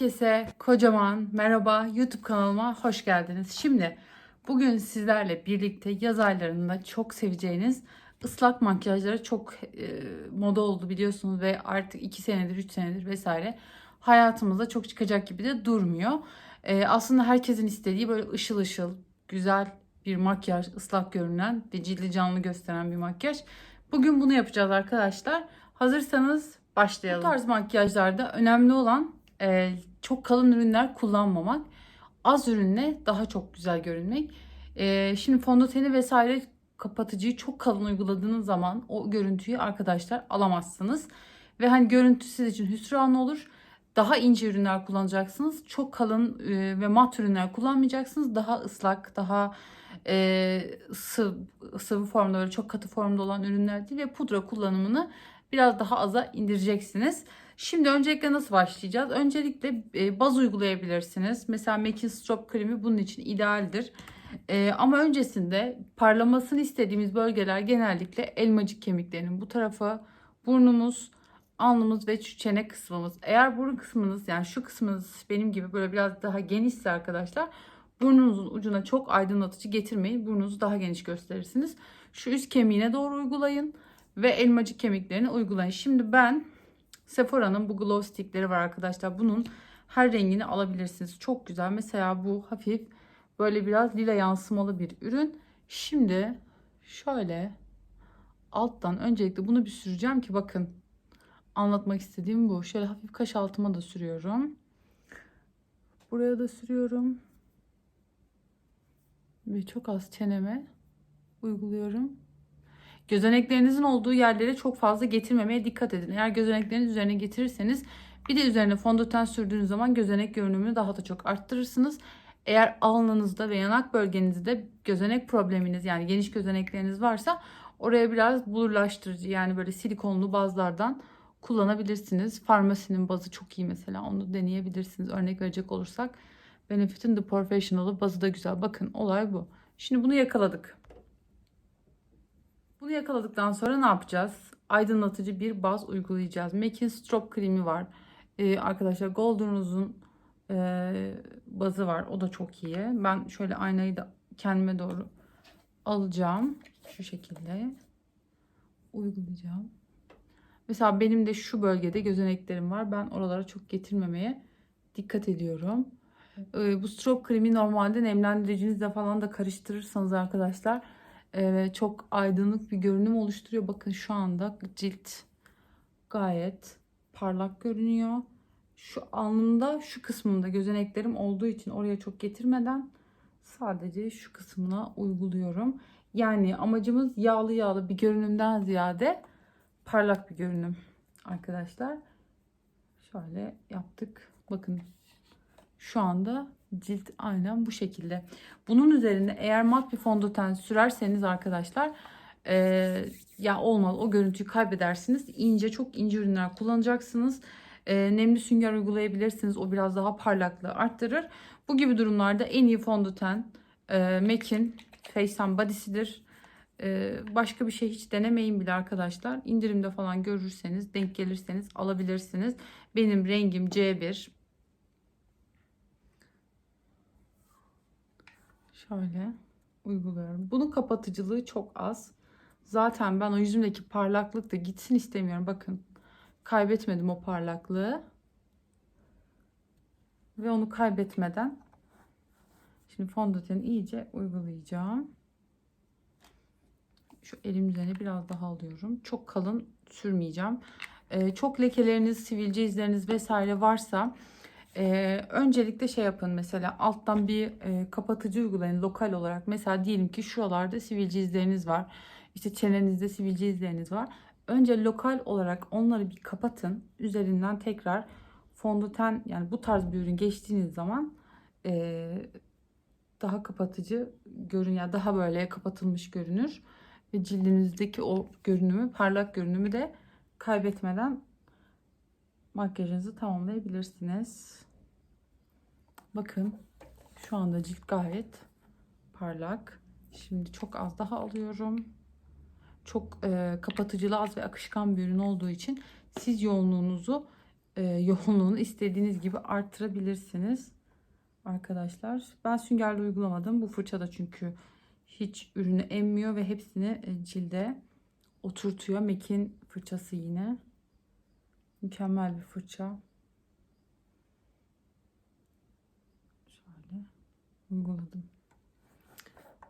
Herkese kocaman merhaba YouTube kanalıma hoş geldiniz. Şimdi bugün sizlerle birlikte yaz aylarında çok seveceğiniz ıslak makyajları çok e, moda oldu biliyorsunuz ve artık 2 senedir 3 senedir vesaire hayatımızda çok çıkacak gibi de durmuyor. E, aslında herkesin istediği böyle ışıl ışıl güzel bir makyaj ıslak görünen ve cildi canlı gösteren bir makyaj. Bugün bunu yapacağız arkadaşlar. Hazırsanız başlayalım. Bu tarz makyajlarda önemli olan e, çok kalın ürünler kullanmamak. Az ürünle daha çok güzel görünmek. E, şimdi fondöteni vesaire kapatıcıyı çok kalın uyguladığınız zaman o görüntüyü arkadaşlar alamazsınız. Ve hani görüntü siz için hüsran olur. Daha ince ürünler kullanacaksınız. Çok kalın e, ve mat ürünler kullanmayacaksınız. Daha ıslak, daha e, sıvı, sıvı formda böyle çok katı formda olan ürünler değil ve pudra kullanımını biraz daha aza indireceksiniz. Şimdi öncelikle nasıl başlayacağız? Öncelikle e, baz uygulayabilirsiniz. Mesela Mac'in Strop kremi bunun için idealdir. E, ama öncesinde parlamasını istediğimiz bölgeler genellikle elmacık kemiklerinin bu tarafı, burnumuz, alnımız ve çene kısmımız. Eğer burun kısmınız yani şu kısmınız benim gibi böyle biraz daha genişse arkadaşlar burnunuzun ucuna çok aydınlatıcı getirmeyin. Burnunuzu daha geniş gösterirsiniz. Şu üst kemiğine doğru uygulayın ve elmacık kemiklerini uygulayın. Şimdi ben Sephora'nın bu glow stickleri var arkadaşlar. Bunun her rengini alabilirsiniz. Çok güzel. Mesela bu hafif böyle biraz lila yansımalı bir ürün. Şimdi şöyle alttan öncelikle bunu bir süreceğim ki bakın anlatmak istediğim bu. Şöyle hafif kaş altıma da sürüyorum. Buraya da sürüyorum. Ve çok az çeneme uyguluyorum. Gözeneklerinizin olduğu yerlere çok fazla getirmemeye dikkat edin. Eğer gözenekleriniz üzerine getirirseniz bir de üzerine fondöten sürdüğünüz zaman gözenek görünümünü daha da çok arttırırsınız. Eğer alnınızda ve yanak bölgenizde gözenek probleminiz yani geniş gözenekleriniz varsa oraya biraz bulurlaştırıcı yani böyle silikonlu bazlardan kullanabilirsiniz. Farmasinin bazı çok iyi mesela onu deneyebilirsiniz. Örnek verecek olursak Benefit'in The Professional'ı bazı da güzel. Bakın olay bu. Şimdi bunu yakaladık. Bunu yakaladıktan sonra ne yapacağız? Aydınlatıcı bir baz uygulayacağız. Mac'in Strop kremi var. Ee, arkadaşlar Golden Rose'un e, bazı var. O da çok iyi. Ben şöyle aynayı da kendime doğru alacağım. Şu şekilde uygulayacağım. Mesela benim de şu bölgede gözeneklerim var. Ben oralara çok getirmemeye dikkat ediyorum. Ee, bu strop kremi normalde nemlendiricinizle falan da karıştırırsanız arkadaşlar e, çok aydınlık bir görünüm oluşturuyor. Bakın şu anda cilt gayet parlak görünüyor. Şu alnımda şu kısmında gözeneklerim olduğu için oraya çok getirmeden sadece şu kısmına uyguluyorum. Yani amacımız yağlı yağlı bir görünümden ziyade parlak bir görünüm arkadaşlar. Şöyle yaptık. Bakın şu anda cilt aynen bu şekilde. Bunun üzerine eğer mat bir fondöten sürerseniz arkadaşlar e, ya olmaz o görüntüyü kaybedersiniz. İnce çok ince ürünler kullanacaksınız. E, nemli sünger uygulayabilirsiniz. O biraz daha parlaklığı arttırır. Bu gibi durumlarda en iyi fondöten e, MAC'in Face and Body'sidir. E, başka bir şey hiç denemeyin bile arkadaşlar. İndirimde falan görürseniz, denk gelirseniz alabilirsiniz. Benim rengim C1. Şöyle uyguluyorum. Bunun kapatıcılığı çok az. Zaten ben o yüzümdeki parlaklık da gitsin istemiyorum. Bakın kaybetmedim o parlaklığı. Ve onu kaybetmeden şimdi fondöteni iyice uygulayacağım. Şu elim üzerine biraz daha alıyorum. Çok kalın sürmeyeceğim. Ee, çok lekeleriniz, sivilce izleriniz vesaire varsa ee, öncelikle şey yapın mesela alttan bir e, kapatıcı uygulayın lokal olarak. Mesela diyelim ki şuralarda sivilce izleriniz var. İşte çenenizde sivilce izleriniz var. Önce lokal olarak onları bir kapatın. Üzerinden tekrar fondöten yani bu tarz bir ürün geçtiğiniz zaman e, daha kapatıcı görün ya daha böyle kapatılmış görünür ve cildinizdeki o görünümü parlak görünümü de kaybetmeden makyajınızı tamamlayabilirsiniz. Bakın şu anda cilt gayet parlak. Şimdi çok az daha alıyorum. Çok e, kapatıcılı az ve akışkan bir ürün olduğu için siz yoğunluğunuzu e, yoğunluğunu istediğiniz gibi arttırabilirsiniz. Arkadaşlar ben süngerle uygulamadım. Bu fırça da çünkü hiç ürünü emmiyor ve hepsini e, cilde oturtuyor. Mac'in fırçası yine. Mükemmel bir fırça. Şöyle uyguladım.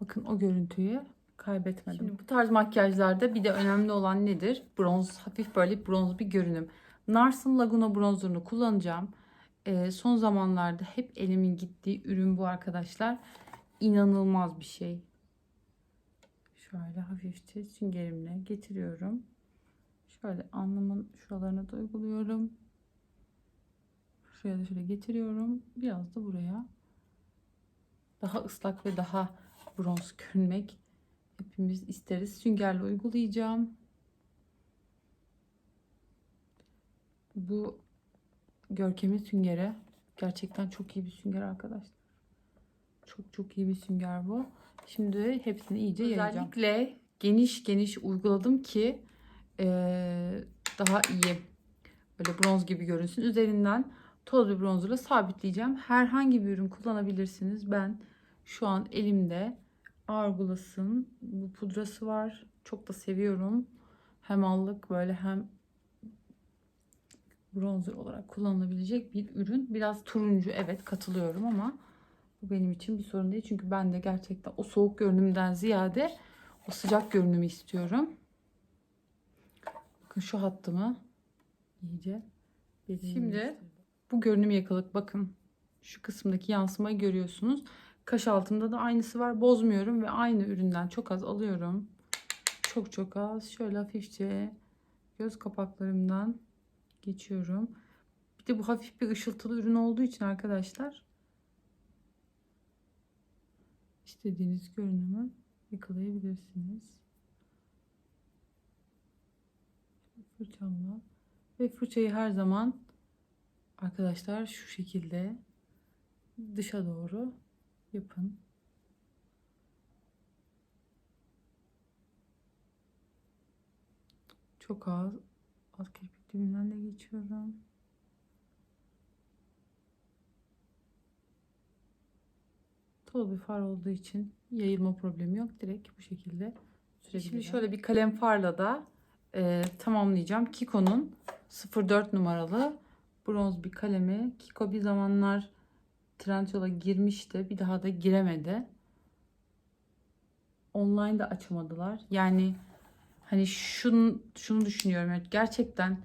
Bakın o görüntüyü kaybetmedim. Şimdi bu tarz makyajlarda bir de önemli olan nedir? Bronz, hafif böyle bronz bir görünüm. Nars'ın Laguna bronzerını kullanacağım. Ee, son zamanlarda hep elimin gittiği ürün bu arkadaşlar. İnanılmaz bir şey. Şöyle hafifçe süngerimle getiriyorum. Şöyle alnımın şuralarına da uyguluyorum. Şuraya da şöyle getiriyorum. Biraz da buraya. Daha ıslak ve daha bronz görünmek hepimiz isteriz. Süngerle uygulayacağım. Bu Görkem'in süngeri. Gerçekten çok iyi bir sünger arkadaşlar. Çok çok iyi bir sünger bu. Şimdi hepsini iyice yayacağım. Özellikle geniş geniş uyguladım ki daha iyi böyle bronz gibi görünsün. Üzerinden toz bir bronzerla sabitleyeceğim. Herhangi bir ürün kullanabilirsiniz. Ben şu an elimde Argulas'ın bu pudrası var. Çok da seviyorum. Hem allık böyle hem bronzer olarak kullanılabilecek bir ürün. Biraz turuncu evet katılıyorum ama bu benim için bir sorun değil. Çünkü ben de gerçekten o soğuk görünümden ziyade o sıcak görünümü istiyorum. Bakın şu hattımı iyice Şimdi bu görünüm yakalık bakın. Şu kısımdaki yansımayı görüyorsunuz. Kaş altında da aynısı var. Bozmuyorum ve aynı üründen çok az alıyorum. Çok çok az. Şöyle hafifçe göz kapaklarımdan geçiyorum. Bir de bu hafif bir ışıltılı ürün olduğu için arkadaşlar istediğiniz görünümü yakalayabilirsiniz. Fırçamla ve fırçayı her zaman arkadaşlar şu şekilde dışa doğru yapın. Çok az alt kirpik dibinden de geçiyorum. Toz bir far olduğu için yayılma problemi yok. Direkt bu şekilde. Şimdi şöyle bir kalem farla da e, tamamlayacağım. Kiko'nun 04 numaralı bronz bir kalemi. Kiko bir zamanlar Trendyol'a girmişti. Bir daha da giremedi. Online de açamadılar. Yani hani şunu, şunu düşünüyorum. Evet, gerçekten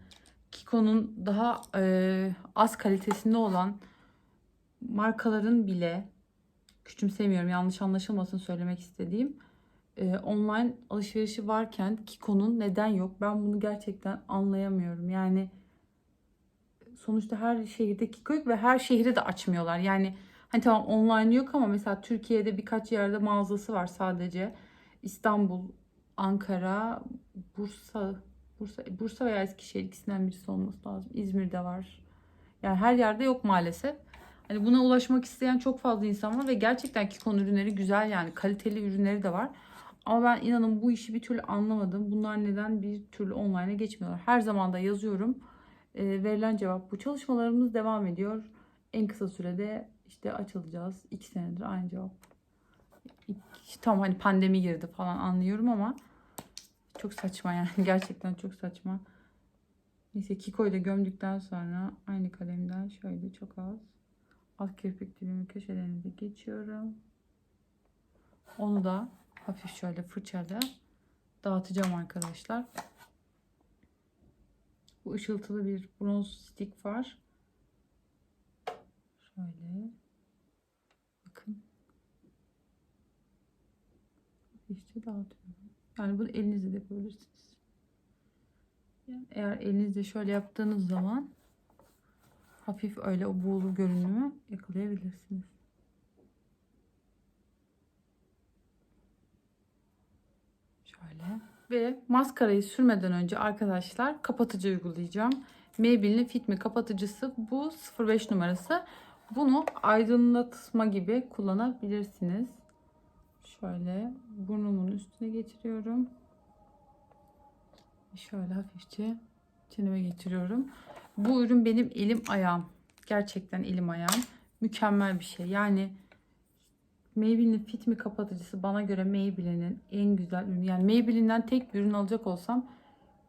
Kiko'nun daha e, az kalitesinde olan markaların bile küçümsemiyorum. Yanlış anlaşılmasın söylemek istediğim. E, online alışverişi varken Kiko'nun neden yok? Ben bunu gerçekten anlayamıyorum. Yani sonuçta her şehirde Kiko yok ve her şehri de açmıyorlar. Yani hani tamam online yok ama mesela Türkiye'de birkaç yerde mağazası var sadece. İstanbul, Ankara, Bursa, Bursa, Bursa veya Eskişehir ikisinden birisi olması lazım. İzmir'de var. Yani her yerde yok maalesef. Hani buna ulaşmak isteyen çok fazla insan var ve gerçekten Kiko'nun ürünleri güzel yani kaliteli ürünleri de var. Ama ben inanın bu işi bir türlü anlamadım. Bunlar neden bir türlü online'a geçmiyorlar? Her zaman da yazıyorum. E, verilen cevap bu. Çalışmalarımız devam ediyor. En kısa sürede işte açılacağız. İki senedir aynı cevap. Tam hani pandemi girdi falan anlıyorum ama çok saçma yani. Gerçekten çok saçma. Neyse Kiko'yu da gömdükten sonra aynı kalemden şöyle çok az alt kirpik dibimi köşelerine de geçiyorum. Onu da hafif şöyle fırçayla dağıtacağım arkadaşlar. Bu ışıltılı bir bronz stick var. Şöyle. Bakın. Hafifçe dağıtıyorum. Yani bunu elinizle de yapabilirsiniz. Yani eğer elinizle şöyle yaptığınız zaman hafif öyle o buğulu görünümü yakalayabilirsiniz. Şöyle. Ve maskarayı sürmeden önce arkadaşlar kapatıcı uygulayacağım. Maybelline Fit Me kapatıcısı bu 05 numarası. Bunu aydınlatma gibi kullanabilirsiniz. Şöyle burnumun üstüne getiriyorum. Şöyle hafifçe çeneme getiriyorum. Bu ürün benim elim ayağım. Gerçekten elim ayağım. Mükemmel bir şey. Yani Maybelline Fit Me kapatıcısı bana göre Maybelline'in en güzel ürünü. Yani Maybelline'den tek bir ürün alacak olsam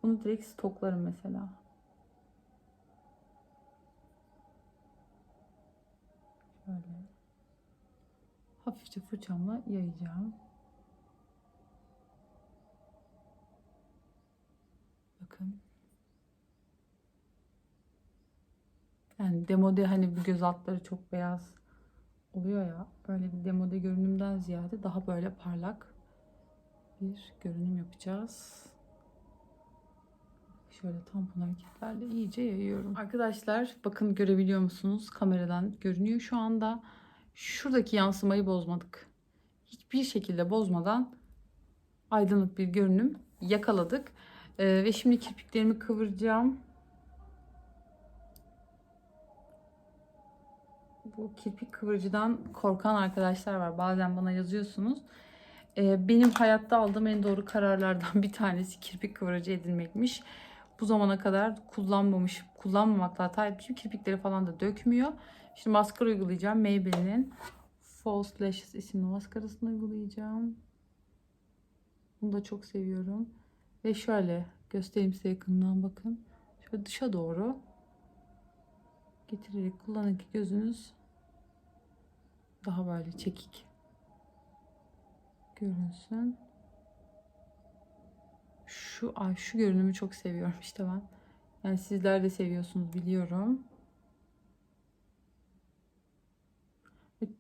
bunu direkt stoklarım mesela. Şöyle. Hafifçe fırçamla yayacağım. Bakın. Yani demode hani bu göz altları çok beyaz oluyor ya. Böyle bir demode görünümden ziyade daha böyle parlak bir görünüm yapacağız. Şöyle tampon hareketlerle iyice yayıyorum. Arkadaşlar bakın görebiliyor musunuz? Kameradan görünüyor şu anda. Şuradaki yansımayı bozmadık. Hiçbir şekilde bozmadan aydınlık bir görünüm yakaladık. Ee, ve şimdi kirpiklerimi kıvıracağım. Bu kirpik kıvırıcıdan korkan arkadaşlar var. Bazen bana yazıyorsunuz. Ee, benim hayatta aldığım en doğru kararlardan bir tanesi kirpik kıvırıcı edinmekmiş. Bu zamana kadar kullanmamış, kullanmamakla hata etmişim. Kirpikleri falan da dökmüyor. Şimdi maskara uygulayacağım. Maybelline'in False Lashes isimli maskarasını uygulayacağım. Bunu da çok seviyorum. Ve şöyle göstereyim size yakından bakın. Şöyle dışa doğru getirerek kullanın ki gözünüz daha böyle çekik görünsün. Şu ay şu görünümü çok seviyorum işte ben. Yani sizler de seviyorsunuz biliyorum.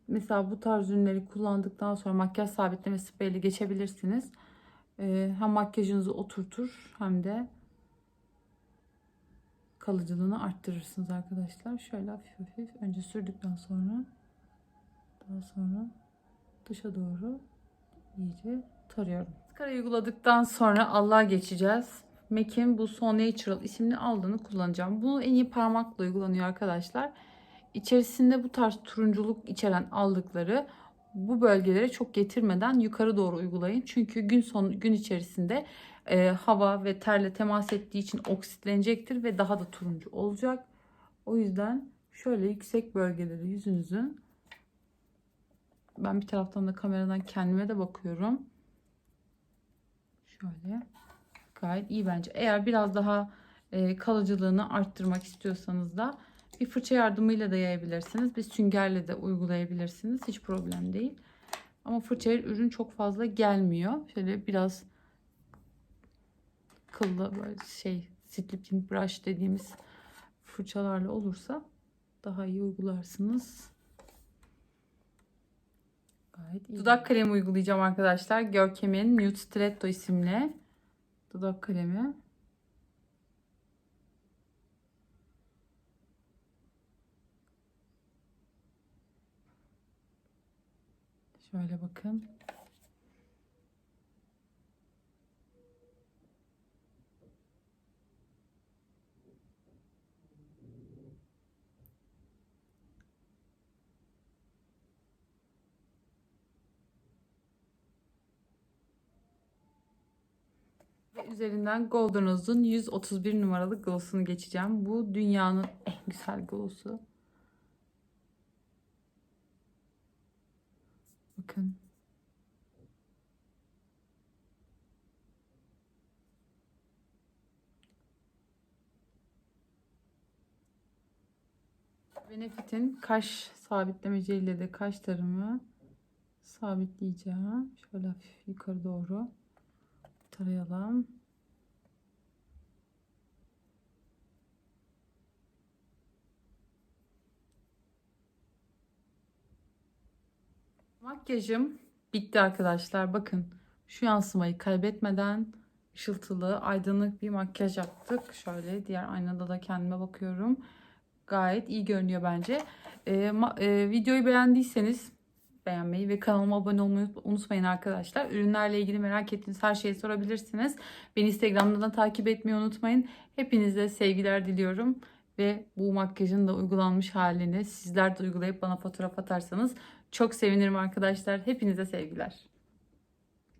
Mesela bu tarz ürünleri kullandıktan sonra makyaj sabitleme spreyle geçebilirsiniz. Ee, hem makyajınızı oturtur hem de kalıcılığını arttırırsınız arkadaşlar. Şöyle hafif hafif önce sürdükten sonra daha sonra dışa doğru iyice tarıyorum. Maskara uyguladıktan sonra Allah'a geçeceğiz. MAC'in bu So Natural isimli aldığını kullanacağım. Bunu en iyi parmakla uygulanıyor arkadaşlar. İçerisinde bu tarz turunculuk içeren aldıkları bu bölgelere çok getirmeden yukarı doğru uygulayın. Çünkü gün son gün içerisinde e, hava ve terle temas ettiği için oksitlenecektir ve daha da turuncu olacak. O yüzden şöyle yüksek bölgeleri yüzünüzün ben bir taraftan da kameradan kendime de bakıyorum. Şöyle gayet iyi bence. Eğer biraz daha e, kalıcılığını arttırmak istiyorsanız da bir fırça yardımıyla da yayabilirsiniz. Bir süngerle de uygulayabilirsiniz. Hiç problem değil. Ama fırçaya ürün çok fazla gelmiyor. Şöyle biraz kıllı böyle şey stripping brush dediğimiz fırçalarla olursa daha iyi uygularsınız. Gayet iyi. Dudak kalemi uygulayacağım arkadaşlar. Görkem'in Nude Stiletto isimli dudak kalemi. Şöyle bakın. Üzerinden Golden Rose'un 131 numaralı gloss'unu geçeceğim. Bu dünyanın en güzel gloss'u. Bakın. Benefit'in kaş sabitlemeciyle de kaşlarımı sabitleyeceğim. Şöyle hafif yukarı doğru tarayalım. Makyajım bitti arkadaşlar. Bakın şu yansımayı kaybetmeden ışıltılı, aydınlık bir makyaj yaptık. Şöyle diğer aynada da kendime bakıyorum. Gayet iyi görünüyor bence. Ee, e, videoyu beğendiyseniz beğenmeyi ve kanalıma abone olmayı unutmayın arkadaşlar. Ürünlerle ilgili merak ettiğiniz her şeyi sorabilirsiniz. Beni Instagram'dan da takip etmeyi unutmayın. Hepinize sevgiler diliyorum. Ve bu makyajın da uygulanmış halini sizler de uygulayıp bana fotoğraf atarsanız çok sevinirim arkadaşlar. Hepinize sevgiler.